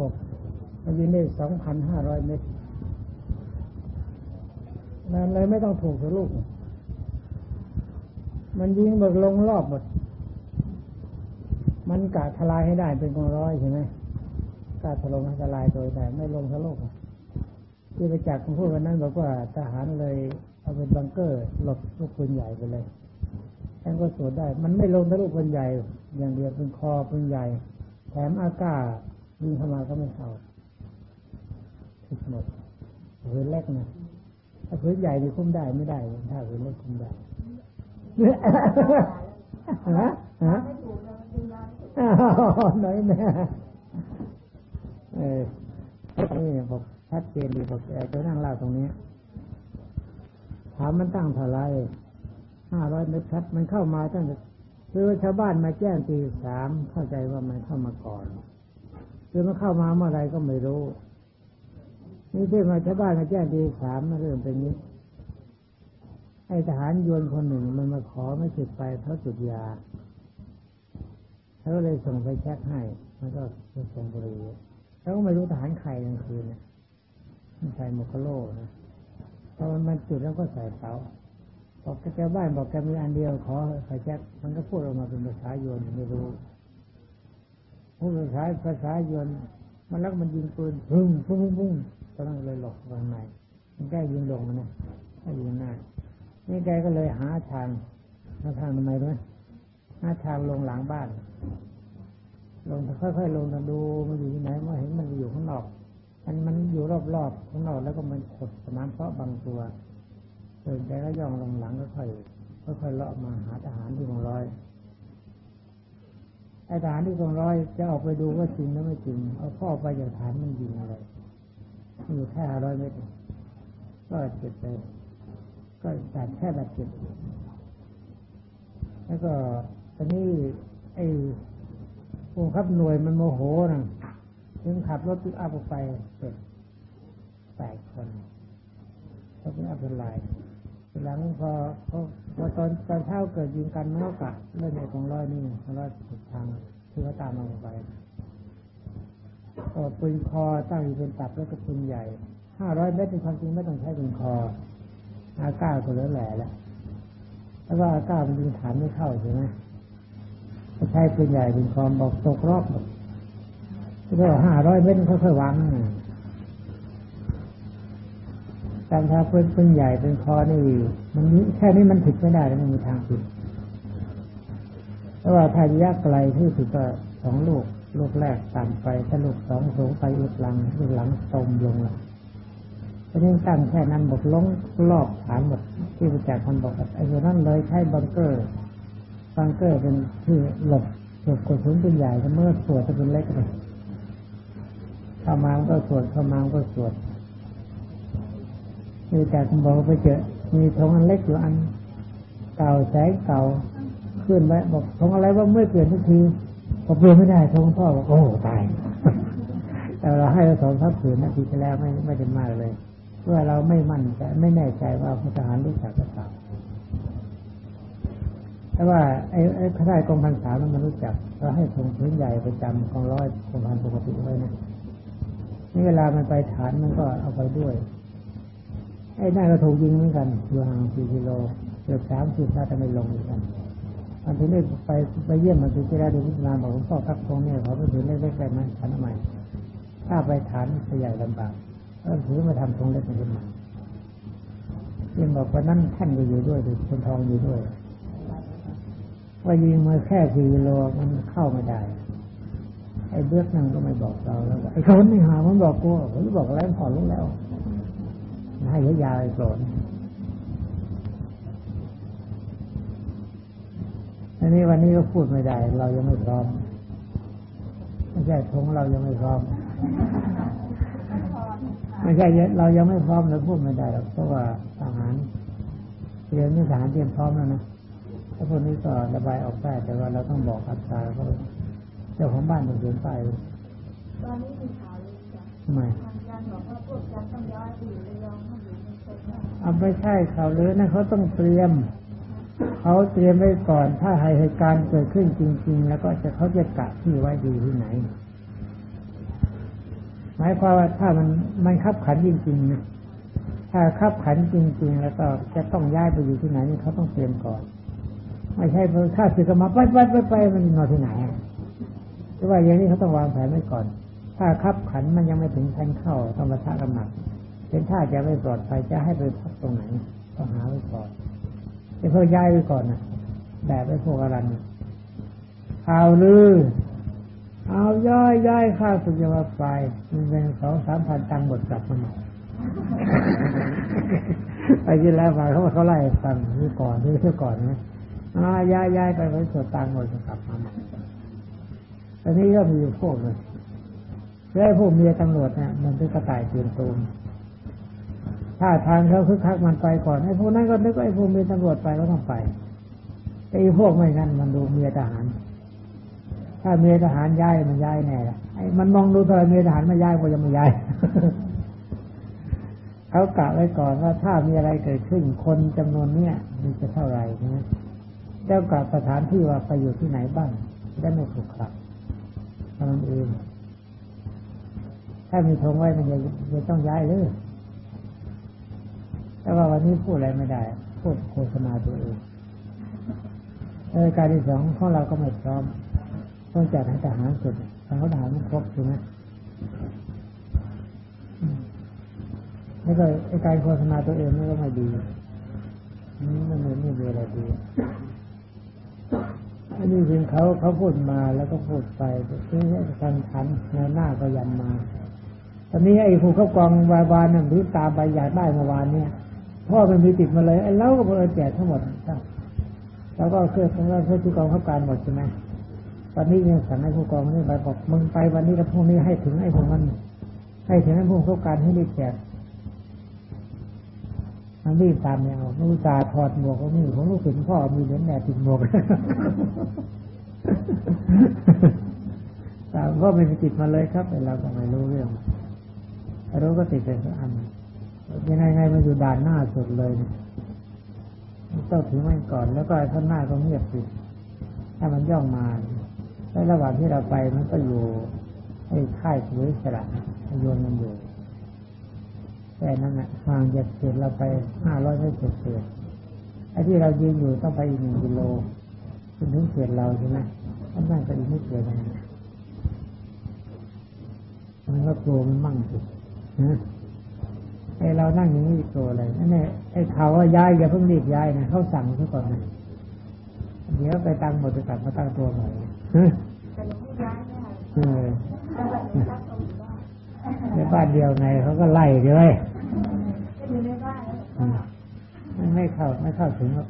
หกมันยิงได้สองพันห้าร้อยเมตรนั่นเลยไม่ต้องถูกสักลูก มันยิงเบิกลงรอบหมด มันกะทลายให้ได้เป็นกองร้อยใช่ไหมกะถล่มทลายโดยแต่ไม่ลงสักลูกที่ไปจากคำพูดวันนั้นบอกว่าทหารเลยเอาเป็นบังเกอร์หลบลูกปืนใหญ่ไปเลยท่านก็สวดได้ มันไม่ลงทะลุปืนใหญ่ อย่างเดียวเป็นคอปืนใหญ่ แถมอากาศ ยิงเข้ามาก็ไม่เข้าทุกหมดปืนเล็กนะถ้าปืนใหญ่นี่คุ้มได้ไม่ได้ถ้าปืนเล็กคุ้มได้ฮะฮะน้อยแม่เออนี่บอกชัดเจนดีบอกแกจะนั่งเล่าตรงนี้ถามมันตั้งเท่าไรห้าร้อยเมตรชัด มันเข้ามาตั้งแต่คือชาวบ้านมาแจ้งตีสามเข้าใจว่ามันเข้ามาก่อน คือมันเข้ามาเมื่อไรก็ไม่รู้ นี่ที่มาชาวบ้านมาแจ้งตีสามมาเริ่มเป็นนี้ไอ้ทหารยวนคนหนึ่งมันมาขอไม่จุดไปเพราะจุดยาเขาเลยส่งไปแช็คให้ มันก็ส่งบุหรี่แล้วก็ไม่รู้ทหารใครกลางคืนนะมันใส่โมคโลนะพอมันมันจุดแล้วก็ใส่เสาบอกแกบ้านบอกแกมีอันเดียวขอไฟแช็คมันก็พูดออกมาเป็นภาษายวนไม่รู้ พูดภาษาภาษายนมันล้วมันยิงปืนพึ่งพึ่งพึ่งตอนนั้นเลยหลบข้างในมันแก้ยิงลงนะถ้ยิงหน้านี่แกก็เลยหาทางหาทางทำไมด้วยหาทางลงหลังบ้าน ลงค่อยๆลงดูมันอยู่ที่ไหนว่าเห็นมันอยู่ข้างนอกมันมันอยู่รอบๆข้างนอกแล้วก็มันขดสนามเพาะบางตัวเดินไปก็ย่องลงหลังก็ค่อยค่อยๆเลาะมาหาทหารที่กองร้อย ไอ้ทหารที่กองร้อยจะออกไปดูว่าจริงหรือไม่จริง เอาพ่อไปจากฐานมันยิงอะไรอยู่แค่ร้อยเมตรก็เจ็บไปก็บาดแค่บาดเจ็บแล้วก็ตอนนี้ไอ้ผู้ขับหน่วยมันโมโหนะถึงขับรถปิกอัพออกไปเสร็จแปดคนก็เป็นอัพเป็นลาย หลังพอพอพอตอนตอนเช้าเกิดยิงกันมันก็กะเล่นในของร้อยนี่ของร้อยสุดทางที่เขาตามมาไปปืนคอตั้งอยู่เป็นตับแล้วก็ปืนใหญ่ห้าร้อยเมตรเป็นความจริงไม่ต้องใช้ปืนคออาก้าก็เหลือแหล่แล้วแต่ว่าอาก้ามันยิงฐานไม่เข้าใช่ไหมก็ใช้ปืนใหญ่ปืนคอบอกตกรอบหมดก็ห้าร้อยเมตรค่อยๆวาง ตามทางปืนปืนใหญ่เป็นคอนี่มันนี้แค่นี้มันผิดไม่ได้แล้วมันมีทางผิดเพราะว่าถ้ายะไกลที่สุดก็สองลูกลูกแรกต่ำไปถ้าลูกสองสูงไปอุดหลังอุดหลังตมลงละทีนี้ตั้งแค่นั้นบอกล้งรอบฐานหมดที่ประจักษ์คนบอกไอ้ตัวนั้นเลยใช้บังเกอร์บังเกอร์เป็นที่หลบหลบกระสุนปืนใหญ่เมื่อสวดจะเป็นเล็กเลยเข้ามามันก็สวดเข้ามามันก็สวด มีแต่คุณบอกไปเจอ มีธงอันเล็กอยู่อัน เก่าแสงเก่าขึ้นไว้บอกธงอะไรว่าเมื่อเปลี่ยนทุกทีพอเปลี่ยนไม่ได้ธงพ่อบอกโอ้ตายแต่เราให้เราสองทับผืนนาทีที่แล้วไม่ไม่ได้มากเลยเพื่อเราไม่มั่นใจไม่แน่ใจว่าพลทหารรู้จักหรือเปล่าแต่ว่าไอ้ไอ้ข้าราชกองพันสามมันรู้จักเราให้ธงพื้นใหญ่ประจำกองร้อยกองพันปกติไว้นะนี่เวลามันไปฐานมันก็เอาไปด้วย ไอ้นั่นก็ถูกยิงเหมือนกันอยู่ห่างสี่กิโลเกือบสามสิบถ้าจะไม่ลงเหมือนกันอันที่นี่ไปไปเยี่ยมมันคือที่แรกดูพิจารณาบอกผมพ่อครับตรงนี้เขาไปถือเล็กๆได้ไหมฐานใหม่ถ้าไปฐานใหญ่ลำบากก็ถือมาทำตรงเล็กขึ้นมายิ่งบอกว่านั่นท่านก็อยู่ด้วยดูคนทองอยู่ด้วยว่ายิงมาแค่สี่กิโลมันเข้าไม่ได้ไอ้เบื้องนั่งก็ไม่บอกเราแล้วไอ้คนไม่หามันบอกกูผมบอกแล้วผ่อนลงแล้ว ให้ยาวๆไอ้โกรธอันนี้วันนี้ก็พูดไม่ได้ เรายังไม่พร้อมไม่ใช่ทงเรายังไม่พร้อม ไม่ใช่เรายังไม่พร้อมเราพูดไม่ได้หรอกเพราะว่าทหารเตรียมนี่ทหารเตรียมพร้อมแล้วนะถ้าพวกนี้ก็ระบายออกได้แต่ว่าเราต้องบอกอัตราเขาเจ้าของบ้านต้องเขียนป้ายตอนนี้มีข่าวเลยจ้ะทำไมทางการบอกว่าพวกการต้องย้ายไปอยู่ระยองมาอยู่ใน เอาไม่ใช่เขาหรือนั่นเขาต้องเตรียม เขาเตรียมไว้ก่อน ถ้าเหตุการณ์เกิดขึ้นจริง ๆ แล้วก็จะเขาจะกะที่ไว้ดีที่ไหน หมายความว่าถ้ามันมันขับขันจริงๆนะถ้าขับขันจริง ๆ แล้วก็จะต้องย้ายไปอยู่ที่ไหนเขาต้องเตรียมก่อน ไม่ใช่พอข้าศึกมาไปไปไปไปมันนอนที่ไหนหรือว่าอย่างนี้เขาต้องวางแผนไว้ก่อน ถ้าขับขันมันยังไม่ถึงขั้นเข้าต้องประทะกันหนัก เป็นท่าจะไม่ปลอดภัยจะให้ไปพักตรงไหนต้องหาไว้ก่อนไอ้พวกย้ายไว้ก่อนนะแบบไอ้พวกอะไรนี่ข่าวลือเอาย้อยย้ายข้าสุจะมาไปมันเป็นสองสามพันตังค์หมดกลับมาใหม่ไปที่แล้วมาเขาเขาไล่ฟังที่ก่อนที่เที่ยวก่อนนะอาย้ายย้ายไปไปสดตังค์หมดกลับมาใหม่ตอนนี้ก็มีอยู่พวกเลยแล้วไอ้พวกเมียตำรวจเนี่ยมันเป็นกระต่ายตื่นตูม ถ้าทางเขาคึกคักมันไปก่อนไอ้พวกนั้นก็นึกว่าไอ้พวกมีตำรวจไปก็ต้องไปแต่ไอ้พวกไม่งั้นมันดูเมียทหาร ถ้าเมียทหารย้ายมันย้ายแน่ละไอ้มันมองดูเธอเมียทหารไม่ย้ายก็ยังไม่ย้ายเขากะไว้ก่อนว่าถ้ามีอะไรเกิดขึ้นคนจำนวนเนี้ยมันจะเท่าไหร่นะเจ้ากะสถานที่ว่าไปอยู่ที่ไหนบ้างได้ไม่ถูกขับท่านั้นเองถ้ามีธงไว้มันจะจะต้องย้ายเลย แต่ว่าวันนี้พูดอะไรไม่ได้ พูดโฆษณาตัวเองเออการที่สองของเราก็ไม่พร้อม ต้องจัดให้ทหารสุดทางเขาทหารมันครบใช่ไหมแล้วก็การโฆษณาตัวเองนี่ก็ไม่ดีมมันไม่ไม่มีอะไรดีอันนี้จริงเขาเขาพูดมาแล้วก็พูดไปที่ทันทันในหน้าก็ยันมา ตอนนี้ไอ้ผู้เข้ากองวาบานนั่นที่ตามใบอยากได้เมื่อวานเนี่ย พ่อมันมีติดมาเลยไอ้เราก็เพิ่แจกทั้งหมดครับแล้วก็เครื่องแล้วเครื่องที่กองเข้าการหมดใช่ไหมตอนนี้ยังสั่งให้ผู้กองนี่ไปบอกมึงไปวันนี้แล้วพรุ่งนี้ให้ถึงไอ้พวกมันให้ถึงไอ้ผู้เข้าการให้รีบแจกมันรีบตามเนี่ยเอาลูกตาถอดหมวกเขานี่ผมรู้สึกพ่อมีเหรียญแหนติดหมวกตามก็ไม่มีติดมาเลยครับแต่เราก็ไม่รู้เรื่องรู้ก็ติดเป็นอัน ยังไงไงมันอยู่ด่านหน้าสุดเลยเนี่ยต้องถือไว้ก่อนแล้วก็ข้างหน้าก็เงียบปิดถ้ามันย่องมาแล้วระหว่างที่เราไปมันก็อยู่ไอ้ค่ายถือสระโยนมันอยู่แต่นั้นน่ะห่างจากเขตเราไปห้าร้อยไม่เศษเศษไอ้ที่เรายืนอยู่ต้องไปอีกหนึ่งกิโลจนถึงเขตเราใช่ไหมท่านนั่นก็อีกไม่เกินนะมันก็กลัวมันมั่งสินะ ไอเรานั่งอย่างนี้กลัวอะไรนั่นแหละไอเขาว่าย้ายอย่าเพิ่งรีบย้ายนะเขาสั่งซะก่อนนะเดี๋ยวไปตั้งหมดจะกลับมาตั้งตัวใหม่ฮะแต่หลวงพ่อย้ายไม่ได้เออแต่แบบนี้รับเอาอยู่บ้านในบ้านเดียวไงเขาก็ไล่เลยก็อยู่ในบ้านแล้วอืมมันไม่เข้าไม่เข้าถึงหรอก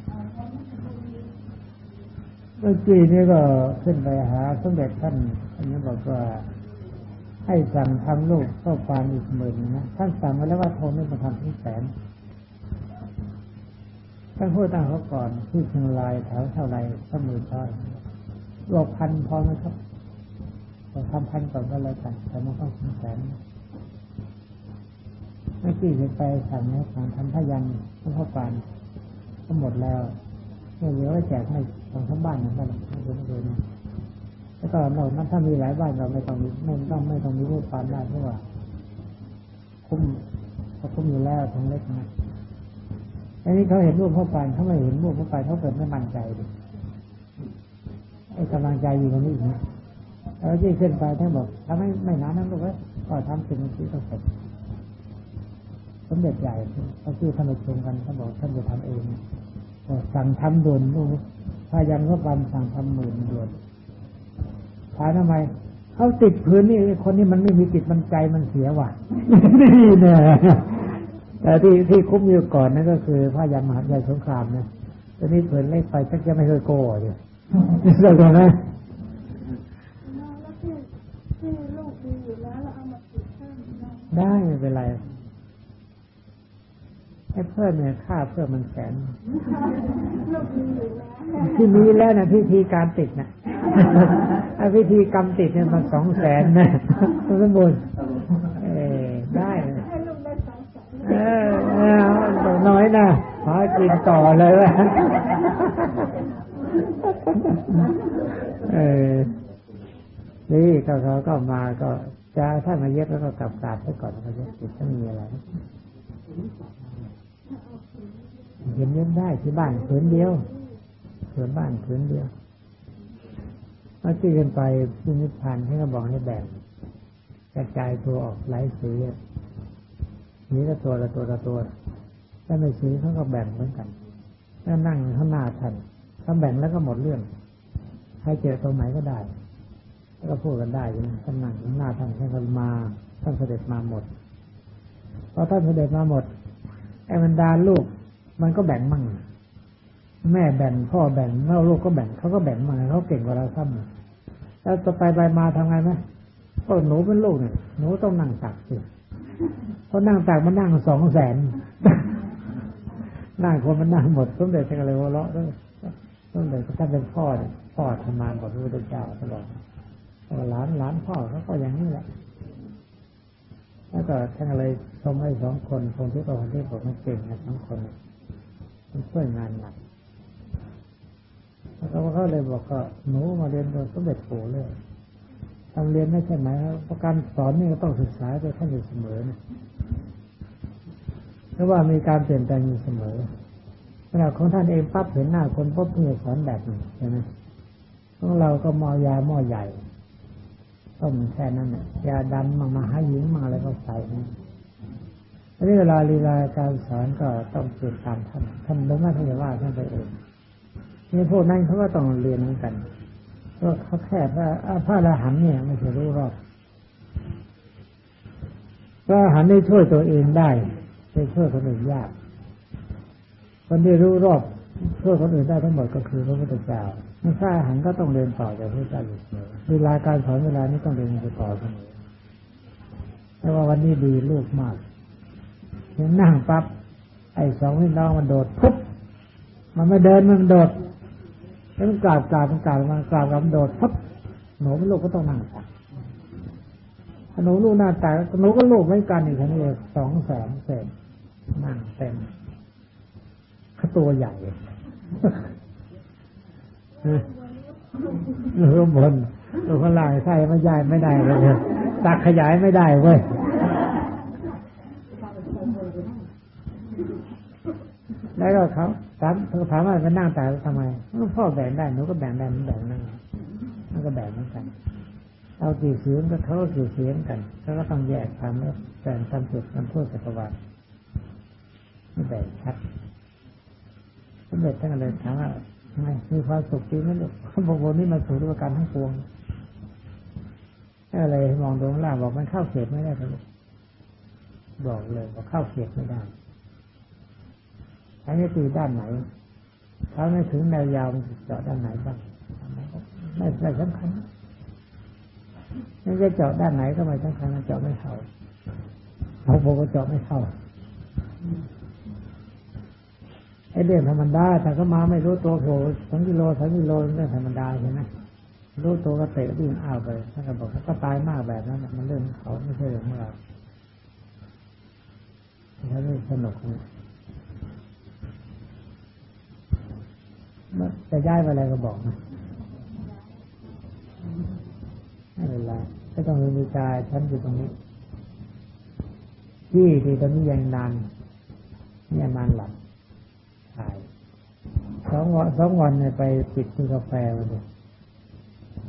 เมื่อกี้นี้ก็ขึ้นไปหาสมเด็จท่านท่านนี้บอกว่า ให้สั่งทำลูกเข้าฟานอีกหมื่นนะท่านสั่งไว้แล้วว่าโทรไม่มาทำที่แสนท่านพูดตั้งเขาก่อนที่เชียงรายแถวเท่าไรก็หมื่นต้อยรวมพันพอไหมครับก็ทำพันก่อนก็แล้วกันแต่มันต้องถึงแสนเมื่อกี้ไปสั่งให้สั่งทำพยันต้องเข้าฟานก็หมดแล้วเนี่ยเดี๋ยวก็แจกให้ของทั้งบ้านนะบ้านให้ดูดูนะ แล้วก็นอกนั้นถ้ามีหลายบ้านเราไม่ต้องมีไม่ต้องไม่ต้องมีรูปปานได้เพราะว่าคุ้มเขาคุ้มอยู่แล้วทางเล็กนะอันนี้เขาเห็นรูปพ่อปานเขาไม่เห็นรูปพ่อปานเขาเกิดไม่มั่นใจดิไอ้กำลังใจอยู่ตรงนี้อีกนะแล้วที่ขึ้นไปท่านบอกทำไม่ไม่นานนั้นก็ก็ทำสิ่งที่ต้องเสร็จสมเด็จใหญ่เขาชื่อท่านชมกันท่านบอกท่านจะทำเองสั่งทำด่วนลูกพายันก็ปันสั่งทำหมื่นด่วน ถามทำไมเขาติดพื้นนี่คนนี้มันไม่มีจิตมันใจมันเสียว่ะนี่เนี่ยแต่ที่ที่คุ้มอยู่ก่อนนั่นก็คือพระยันมหาใหญ่สงครามนะตอนนี้เผินเล็กไปชักจะไม่เคยโก้อยู่เลิกแล้วนะแล้วที่ที่ลูกมีอยู่แล้วเราเอามาติดเพิ่มได้ได้ไม่เป็นไร ไอ้เพิ่มเนี่ยค่าเพิ่มมันแสนที่นี้แล้วนะพิธีการติดนะไอ้พิธีกรรมติดเนี่ยมันสองแสนนะคุณสมบูรณ์เออได้ได้นเออเออน้อยนะขอกินต่อเลยวะเออนี่เขาเขาก็มาก็จะถ้ามาเย็บแล้วก็กลับกราบไปก่อนแล้วก็เย็บติดถ้ามีอะไร เย็บเย็บได้ที่บ้านผืนเดียวเผืนบ้านผืนเดียวเมื่อที่กันไปพินิจพันธ์ให้ก็บอกให้แบ่งกระจายตัวออกหลายสีสีละตัวละตัวละตัวถ้าไม่สีเขาก็แบ่งเหมือนกันถ้านั่งข้างหน้าท่านถ้าแบ่งแล้วก็หมดเรื่องใครเจอตรงไหนก็ได้แล้วก็พูดกันได้อยู่ท่านนั่งข้างหน้าท่านท่านก็มาท่านเสด็จมาหมดพอท่านเสด็จมาหมดไอ้บรรดาลูก มันก็แบ่งมั่งแม่แบ่งพ่อแบ่งแม่ลูกก็แบ่งเขาก็แบ่งมาเขาเก่งกว่าเราซ้ำแล้วต่อไปไปมาทำไงไหมก็หนูเป็นลูกเนี่ยหนูต้องนั่งตักสิเพราะนั่งตักมันนั่งสองแสนนั่งคนมันนั่งหมดสมเด็จจะเลยหัวเราะด้วยสมเด็จท่านเป็นพ่อเนี่ยพ่อทำงานบอกพระพุทธเจ้าตลอดหลานหลานพ่อเขาก็อย่างนี้แหละแล้วก็ท่านเลยชมให้สองคนคนที่บอกคนที่บอกมันเก่งนะสองคน มันช่วยงานหนักแล้วเขาเลยบอกก็หนูมาเรียนโดยสมเด็จปู่เลยทำเรียนไม่ใช่ไหมครับเพราะการสอนนี่ก็ต้องศึกษาไปขั้นอยู่เสมอนะเพราะว่ามีการเปลี่ยนแปลงอยู่เสมอขณะของท่านเองปั๊บเห็นหน้าคนปุ๊บเนี่ยสอนแบบนี้ใช่ไหมของเราก็มอยาหม้อใหญ่ต้มแค่นั้นนี่ยยาดำมามาหาหญิงมาอะไรก็ใส่นะ ทีนี้เวลาลีลาการสอนก็ต้องเปลี่ยนตามท่านท่านไม่ท่านจะว่าท่านไปเองนี่พวกนั้นเขาก็ต้องเรียนเหมือนกันเพราะเขาแค่พระพระอรหันต์เนี่ยไม่ใช่รู้รอบพระอรหันต์ได้ช่วยตัวเองได้ไปช่วยคนอื่นยากคนที่รู้รอบช่วยคนอื่นได้ทั้งหมดก็คือพระพุทธเจ้าไม่ใช่หันก็ต้องเรียนต่อจากพระเจ้าอยู่เสมอเวลาการสอนเวลานี้ต้องเรียนไปต่อเสมอแต่ว่าวันนี้ดีลูกมาก เห็นนั่งปั๊บไอ้สองพี่น้องมันโดดปุ๊บมันไม่เดินมันโดดแล้วมันกราบกราบมันกราบมันกราบมันโดดปุ๊บหนูเป็นลูกก็ต้องนั่งตักหนูลูกหน้าตาหนูก็ลูกเหมือนกันอีกทีนี้สองแสนเศษนั่งเต็มเขาตัวใหญ่หรือบนหรือข้างล่างใช่ไม่ใหญ่ไม่ได้เลยตักขยายไม่ได้เว้ย แล้วก็เขาถามเขาถามว่ามันนั่งตายทำไมพ่อแบ่งได้หนูก็แบ่งได้มันแบ่งนั่งมันก็แบ่งเหมือนกันเอากี่เสียงก็เขากี่เสียงกันเขาก็ต้องแยกทำแล้วแบ่งทำจุดทำโทษจักวาลไม่แบ่งชัดสมเด็จท่านเลยถามว่าทำไมมีความสุขจริงไหมลูกเขาบอกว่านี่มันสุขด้วยการทั้งปวงอะไรมองตรงล่างบอกมันเข้าเขตไม่ได้ครับลูกบอกเลยบอกเข้าเขตไม่ได้ อันนี้คือด้านไหนถ้าไม่ถึงแนวยาวมันจะเจาะด้านไหนบ้างไม่ไม่สำคัญไม่จะเจาะด้านไหนก็ไม่สำคัญเจาะไม่เข้าเขาบอกว่าเจาะไม่เข้าไอ้เรื่องธรรมดาแต่ก็มาไม่รู้ตัวโผล่สองกิโลสามกิโลเรื่องธรรมดาใช่ไหมรู้ตัวก็เตะวิ่งอ้าวไปท่านก็บอกเขาก็ตายมากแบบนั้นมันเรื่องเขาไม่ใช่เรื่องของเราแล้วนี่สนุกนะ จะย้ายไปอะไรก็บอกนะไม่เป็นไรไม่ต้องมีกายฉันอยู่ตรงนี้ ที่ที่ตอนนี้ยังนานนี่นานหลับถ่ายสองวันสองวันเนี่ยไปปิดที่กาแฟมาเลย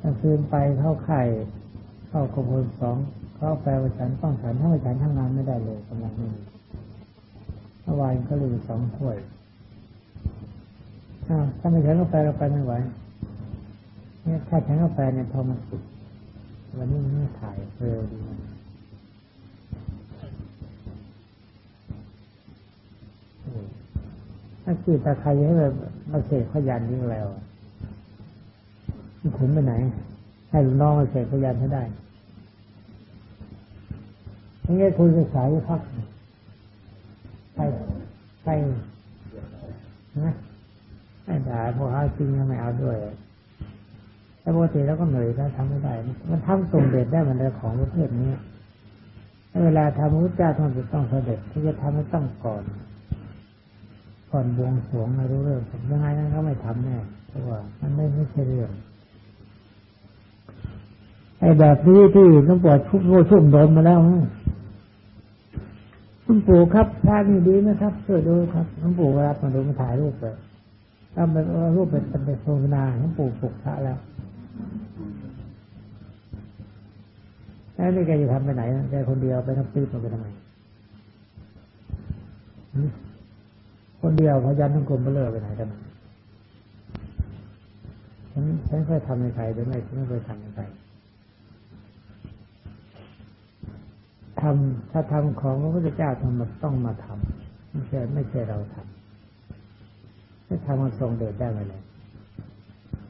กลางคืนไปเข้าไข่เข้ากระพลสองเข้าแปลว่าฉันต้องฉันถ้าไม่ฉันทำงานไม่ได้เลยกำลังนี้เมื่อวานก็เลยสองถ้วย ถ้าไม่ใช้กาแฟก็ไปไม่ไหวเนี่ยถ้าใช้กาแฟเนี่ยพอมันสุดวันนี้ไม่ถ่ายเร็วดีถ้าคือตาใครให้แบบมาเสกขยันยิ่งแล้วขุนไปไหน ให้ลูกน้องมาเสกขยันให้ได้ไม่งั้คุยกับสายพักใครใครนะ ไม่ได้พอหาจริงไม่เอาด้วยแต่ปกติแล้วก็เหนื่อยแล้วทำไม่ได้ มันทำส่งเด็ดได้มันเลยของประเภทนี้เวลาทำพระพุทธเจ้าท่านจะต้องเสด็จที่จะทำให้ต้องก่อน ก่อนบวงสรวงไม่รู้เรื่องยังไงนั้นเขาไม่ทำแน่เพราะว่ามันไม่ไม่ใช่เรื่องไอ้แบบนี้ที่หลวงปู่ชุบโมชุ่มโดนมาแล้วนะหลวงปู่ครับพระนี่ดีไหมครับช่วยดูครับหลวงปู่เวลามาดูมาถ่ายรูปเลย ถ้าเป็นรูปเป็นเป็นโฆษณาหลวงปู่ปุกพระแล้วแล้วนี่แกจะทำไปไหนนะแกคนเดียวไปทำปีบมันไปทำไมคนเดียวพยันทั้งกลมไปเลิกไปไหนกันฉันฉันเคยทำในใครหรือไม่ฉันไม่เคยทำในใครทำถ้าทำของพระพุทธเจ้าทำมาต้องมาทำไม่ใช่ไม่ใช่เราทำ ทำมันทรงเดชได้ไหมเลย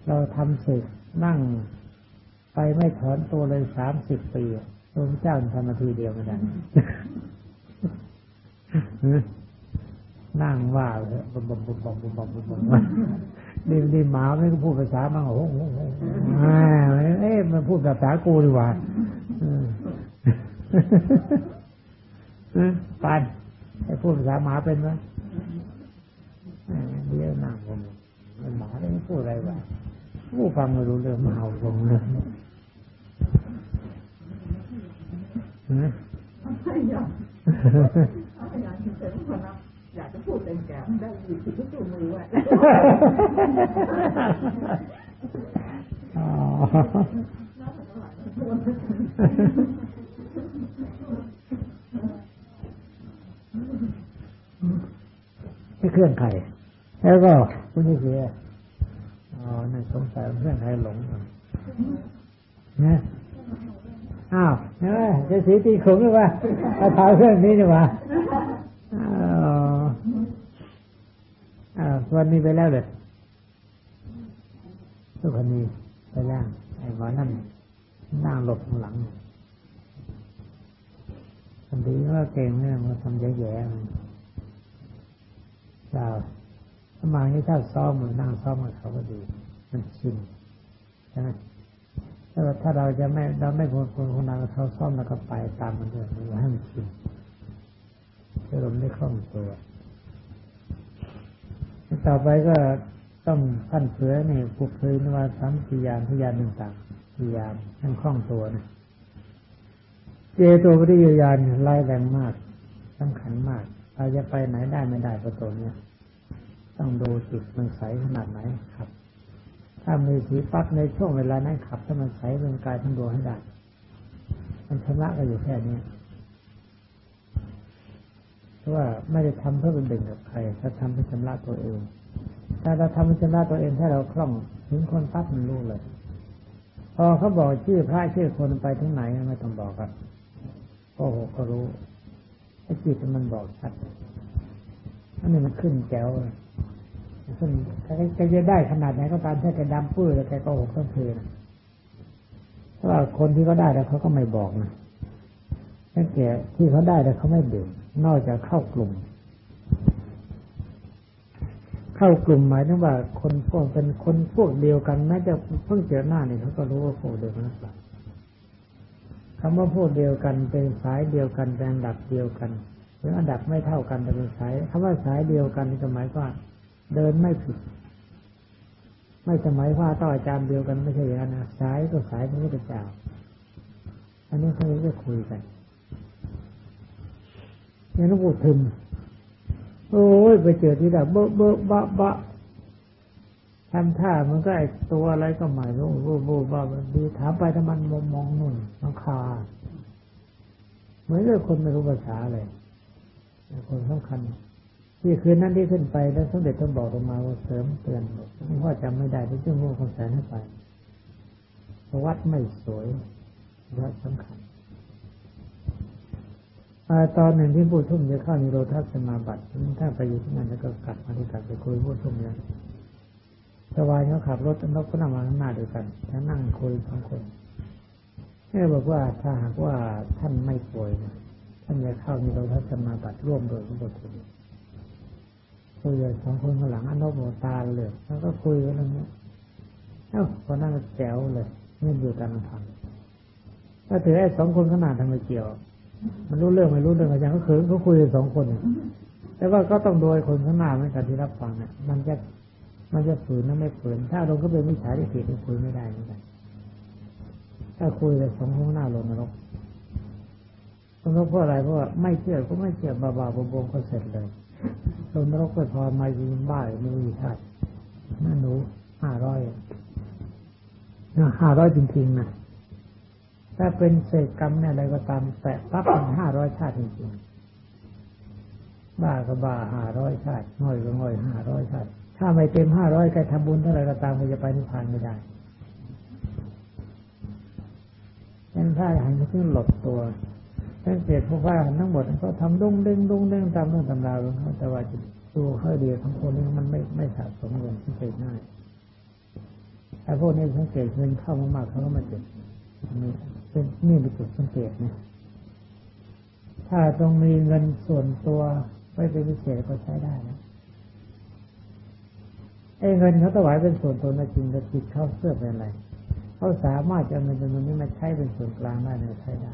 เราทำสึกนั่งไปไม่ถอนตัวเลยสามสิบปีพระเจ้าทำนาทีเดียวไม่ได้นั่งว่าเลยบมบมบมบมบมบมบมดีดีหมาไม่ก็พูดภาษาบ้างโอ้โหอ่เอ๊ะมันพูดภาษากูดีกว่าปันไอ้พูดภาษาหมาเป็นไหม อ่าเดี๋ยวนั่งผมมันหมาได้ไม่พูดอะไรวะผู้ฟังไม่รู้เรื่องมาเห่าผมเลยอืมไม่อยากไม่อยากจะเสริมคนนะอยากจะพูดเป็นแก่ได้ยินที่ตู้มือไว้อ๋อไม่เครื่องไข่ แล้วก็คุณนี่เสียอ๋อนั่นสงสัยเครื่องไข่หลงนะอ้าวเห็นไหมจะสีตีขงหรือเปล่าเอาเท้าเรื่องนี้ดีกว่าอ๋ออ่าวันนี้ไปแล้วเลยทุกคนนี้ไปแล้วไอ้หมอนั่นนั่งหลบข้างหลังคนดีว่าเก่งเนี่ยมันทำแย่ๆมันเจ้า ถ้ามาที่ถ้าซ้อมมันนั่งซ้อมกับเขาก็ดี มันชินใช่ไหมถ้าถ้าเราจะไม่เราไม่ควรควรคนนั้นเขาซ้อมแล้วก็ไปตามมันด้วยมันให้มันชินจะลมได้คล่องตัวต่อไปก็ต้องขั้นเสือเนี่ยปุกเคยนว่าสามสี่ยานพยานหนึ่งต่างสี่ยานทั้งคล่องตัวนะเจตัวปฏิยาณไล่แรงมากสำคัญมากเราจะไปไหนได้ไม่ได้ประตัวเนี้ย ต้องดูจิตมันใสขนาดไหนครับ ถ้ามีสีปั๊บในช่วงเวลานั้นขับ ถ้ามันใสเป็นกายทั้งดวงให้ได้ มันชำระก็อยู่แค่นี้เพราะว่าไม่ได้ทำเพื่อเป็นเด่นกับใครถ้าทำเพื่อชำระตัวเอง ถ้าเราทำเพื่อชำระตัวเองถ้าเราคล่องถึงคนปั๊บมันรู้เลย พอเขาบอกชื่อพระชื่อคนไปที่ไหนไม่ต้องบอกครับโอ้โหก็รู้ไอ้จิตมันบอกชัดอันนี้มันขึ้นแก้วเลย ขึ้นแกจะได้ขนาดไหนก็ตามถ้าแกดำปื้อแล้วแกก็หกต้องเพลนะเพราะว่าคนที่เขาได้แล้วเขาก็ไม่บอกนะตั้งแต่ที่เขาได้แล้วเขาไม่เด่นนอกจากเข้ากลุ่ม เข้ากลุ่มหมายถึงว่า คนพวกเป็นคนพวกเดียวกันแม้จะเพิ่งเจอหน้าเนี่ยเขาก็รู้ว่าพวกเดียวกันหรือเปล่าคำว่าพวกเดียวกันเป็นสายเดียวกันเป็นอันดับเดียวกันหรืออันดับไม่เท่ากันแต่เป็นสายคำว่าสายเดียวกันนี่ก็หมายว่า เดินไม่ผิด ไม่สมัยว่าต้องอาจารย์เดียวกันไม่ใช่อย่างนั้นนะสายก็สายพระพุทธเจ้าอันนี้เขาจะคุยกันอย่างหลวงปู่ทึมโอ้ยไปเจอที่ดับเบอะเบอะบะบะทำท่ามันก็ไอตัวอะไรก็ไม่รู้บูบูบ้าดีถามไปถ้ามันมองมองนู่นน้องคาเหมือนกับคนไม่รู้ภาษาเลยคนสำคัญ ที่คืนนั้นที่ขึ้นไปแล้วสมเด็จต้องบอกลงมาว่าเสริมเตือนหลวงพ่อจำไม่ได้ที่เจ้าหูคำสนให้ไปวัดไม่สวยวัดสำคัญอตอนหนึ่งที่พูดทุ่มจะเข้านิโรธาสมาบัติถ้าไปอยู่ที่นั่นแล้วก็กลับมาที่กลับไปคุยพูดทุ่มเนี่ยสวายเขาขับรถนกก็นั่งมาข้างหน้าด้วยกันแล้วนั่งคุยสองคนแม่บอกว่าถ้าหากว่าท่านไม่ป่วยนะท่านจะเข้านิโรธาสมาบัติร่วมโดยหลวงปู่ทุน คุยกันสองคนข้างหลังอันนบโมตาเลยแล้วก็คุยกันเรื่องนี้เอ้าพอนั่งแจ๋วเลยไม่อยู่กันทำถ้าถือไอ้สองคนขนาดทำไมเกี่ยว มันรู้เรื่องไม่รู้เรื่องอาจารย์เขาเขินเขาคุยกันสองคนแต่ว่าก็ต้องโดยคนข้างหน้าไม่กันที่รับฟังเนี่ยมันจะมันจะฝืนนั่นไม่ฝืน ถ้าเราก็เป็นมิจฉาทิฏฐิที่คุยไม่ได้เหมือนกันถ้าคุยกับสองห้องหน้าลงนรกลงนรกเพราะอะไรเพราะว่าไม่เชื่อก็ไม่เชื่อบาบาบงก็เสร็จเลย ลงนรกไปพอมายิงบ้าไม่มีชาติน่าหนูห้าร้อยห้าร้อยจริงๆนะถ้าเป็นเศษกรรมเนี่ยอะไรก็ตามแตะปั๊บเป็นห้าร้อยชาติจริงๆบ้าก็บ้าห้าร้อยชาติง่อยก็ง่อยห้าร้อยชาติ ถ้าไม่เต็มห้าร้อยใครทำบุญเท่าไรก็ตามก็จะไปนิพพานไม่ได้เป็นพระหันเขาถึงหลบตัว สังเกตพวกว่าทั้งหมดเขาทำดุ้งเด้งดุ้งเด้งตามเรื่องตำราของเขาแต่ว่าตัวเขาเดียวของคนนี้มันไม่ไม่สะสมเงินที่เกิดง่ายแต่พวกนี้สังเกตเงินเข้ามากๆเขาก็มาเก็บนี่เป็นนี่เป็นจุดสังเกตนะถ้าต้องมีเงินส่วนตัวไว้เป็นพิเศษก็ใช้ได้นะไอ้เงินเขาถวายเป็นส่วนตัวนะจริงแต่จิตเขาเสื่อเป็นอะไรเขาสามารถจะเอาเงินจำนวนนี้มาใช้เป็นส่วนกลางได้เนี่ยใช้ได้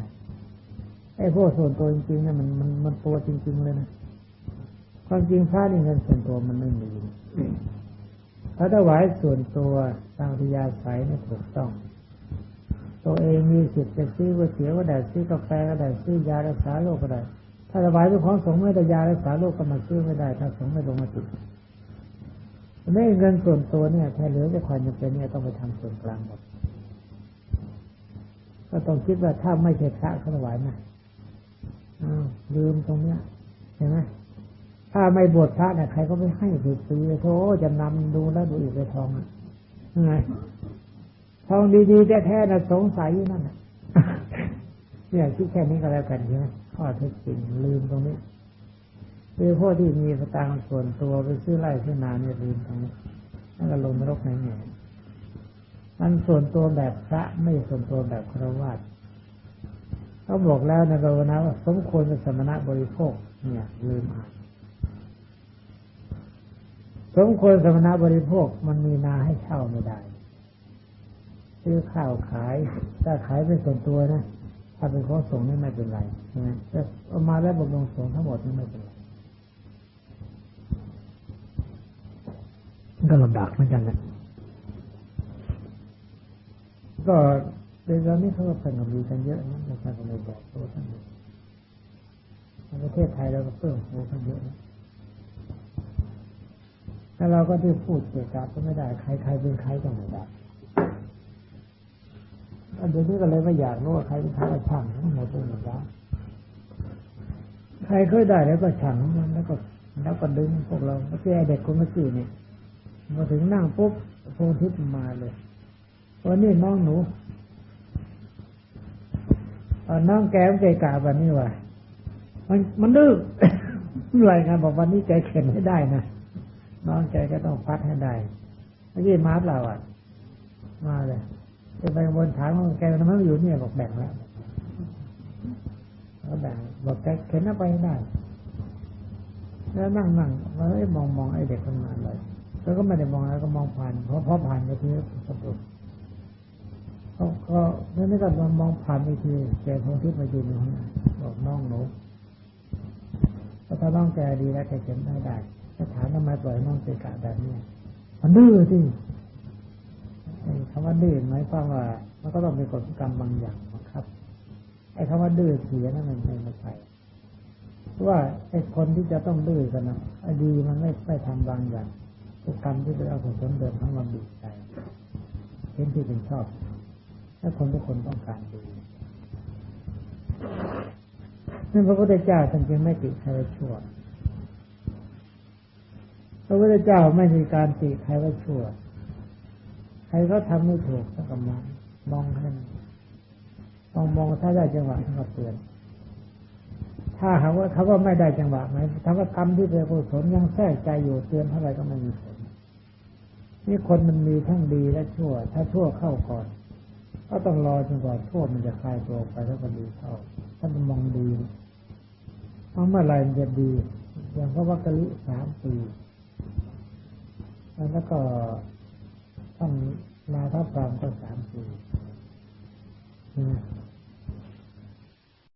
ไอ้พวกส่วนตัวจริงๆเนี่ยมันมันมันตัวจริง ๆ เลยนะความจริงพระนี่เงินส่วนตัวมันไม่มีถ้าถวายส่วนตัวตามพิยาศัยนี่ถูกต้อง ตัวเองมีสิทธิ์จะซื้อก๋วยเตี๋ยวก็ได้ซื้อกาแฟก็ได้ซื้อยารักษาโรคก็ได้ ถ้าถวายเป็นของสงฆ์ไม่ได้ยารักษาโรคก็มาซื้อไม่ได้ ถ้าสงฆ์ไม่ลงมาติดไม่เงินส่วนตัวเนี่ยถ้าเหลือจะความจำเป็นเนี่ยต้องไปทำส่วนกลางหมดก็ต้องคิดว่าถ้าไม่ใช่พระเขาถวายนะ อ้าวลืมตรงเนี้ยเห็นไหมถ้าไม่บวชพระเนี่ยใครก็ไม่ให้ถือปีโธจะนำดูแล้วดูอีกเลยทองอะไงทองดีๆแท้ๆนะสงสัยนั่นเนี่ยคิดแค่นี้ก็แล้วกันใช่ไหมข้อเท็จจริงลืมตรงนี้คือพวกที่มีสตางค์ส่วนตัวไปซื้อไร่ซื้อนาเนี่ยลืมตรงนี้นั่นก็ลงนรกแน่ๆมันส่วนตัวแบบพระไม่ส่วนตัวแบบครวญ เขาบอกแล้วในภาวนาว่าสมควรเป็นสมณะบริโภค เนี่ยลืมอ่านสมควรสมณะบริโภคมันมีนาให้เช่าไม่ได้ ซื้อข้าวขายถ้าขายเป็นส่วนตัวนะถ้าเป็นของสงฆ์นี่ไม่เป็นไรใช่ไหมแต่เอามาแล้วบำรุงสงฆ์ทั้งหมดนี่ไม่เป็นไรก็ลำบากเหมือนกันแหละก็ ในตอนนี้เขาก็เพิ่งมีกันเยอะนะอาจารย์ก็เลยบอกตัวท่านเยในประเทศไทยเราก็เพิ่มโตกันเยอะนะแต่เราก็ที่พูดเกี่ยวกับก็ไม่ได้ ใครใครเป็นใครก็ไม่ได้เดี๋ยวนี้ก็เลยไม่อยากรู้ว่าใครเป็นใครก็ช่างทั้งหมดเลยหมดแล้วใครเคยได้แล้วก็ช่างมันแล้วก็แล้วก็ดึงพวกเราไม่ใช่เด็กคนเมื่อกี้นี่มาถึงนั่งปุ๊บโพธิตมาเลยวันนี้น้องหนู น้องแกมใจกาวันนี้ว่ะมันมันดื้อรายงานบอกวันนี้แกเข็นให้ได้นะน้องแกก็ต้องพัดให้ได้เมื่อกี้มาเปล่าอะ มาเลยจะไปบนถามว่าแกทำไมไม่อยู่เนี่ยบอกแบ่งแล้วแล้วแบ่งบอกแกเข็นเอาไปได้ แล้วนั่งนั่งแล้วมองมองไอ้เด็กคนนั้นเลยแล้วก็ไม่ได้มองแล้วก็มองผ่านเพราะพอผ่านไปทีสะดุด ก็นั่นนี่ก็มองผ่านไปทีแกทงทิพย์มายืนอยู่ข้างหน้าบอกน้องหนูถ้าน้องแกดีแล้วแกเข็นได้ได้ถ้าถามทำไมปล่อยน้องเกกะแบบนี้มันดื้อที่คำว่าดื้อหมายความว่ามันก็ต้องมีกฎกรรมบางอย่างบังคับไอ้คำว่าดื้อเสียนั่นมันไม่ใช่เพราะว่าไอ้คนที่จะต้องดื้อกันนะอดีมันไม่ไม่ทำบางอย่างทุกรรมที่ไปเอาผลเดิมทั้งมันบีบใจเห็นที่เป็นชอบ ถ้าคนทุกคนต้องการดีนั่นพระพุทธเจ้าท่านจึงไม่ติใครว่าชั่ว พระพุทธเจ้าไม่มีการติใครว่าชั่ว ใครก็ทำไม่ถูกก็กำลังมองให้มองมองถ้าได้จังหวะท่านก็เตือน ถ้าหากว่าเขาว่าไม่ได้จังหวะไหมถ้าว่ากรรมที่เป็นกุศลยังแทรกใจอยู่เตือนเท่าไรก็ไม่มีผลนี่คนมันมีทั้งดีและชั่ว ถ้าชั่วเข้าก่อน ก็ต้องรอจนกว่าโทษมันจะคลายตัวไปแล้วก็ดีเข้าถ้ามันมองดีเพราะเมื่อไรมันจะดี อย่างพระวักกะลิสามปีแล้วก็ท่านมาทับรามก็สามปี